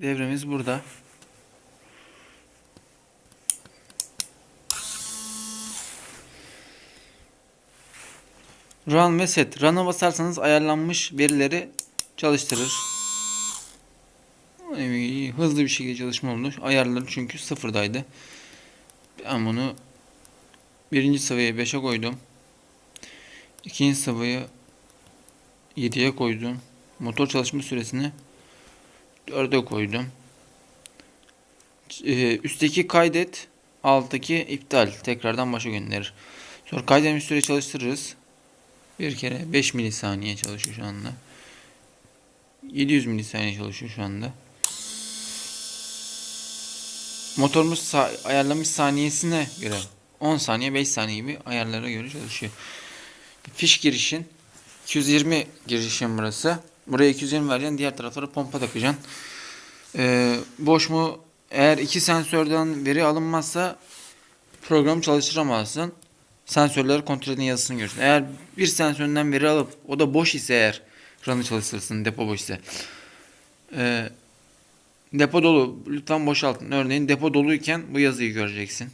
Devremiz burada. Run ve set. Run'a basarsanız ayarlanmış verileri çalıştırır. Hızlı bir şekilde çalışma oldu. Ayarları çünkü sıfırdaydı. Ben bunu birinci sıvıya 5'e koydum. İkinci sıvıyı 7'ye koydum. Motor çalışma süresini 4'e koydum. Ee, üstteki kaydet, alttaki iptal. Tekrardan başa gönderir. Sonra kaydetmiş süre çalıştırırız. Bir kere 5 milisaniye çalışıyor şu anda. 700 milisaniye çalışıyor şu anda. Motorumuz sa- ayarlamış saniyesine göre 10 saniye 5 saniye gibi ayarlara göre çalışıyor. Fiş girişin 220 girişin burası. Buraya 220 vereceksin. Diğer taraflara pompa takacaksın. Ee, boş mu? Eğer iki sensörden veri alınmazsa programı çalıştıramazsın. Sensörleri kontrol edin yazısını görürsün. Eğer bir sensörden veri alıp o da boş ise eğer run'ı çalıştırırsın depo boş ise. Ee, depo dolu lütfen boşaltın. Örneğin depo doluyken bu yazıyı göreceksin.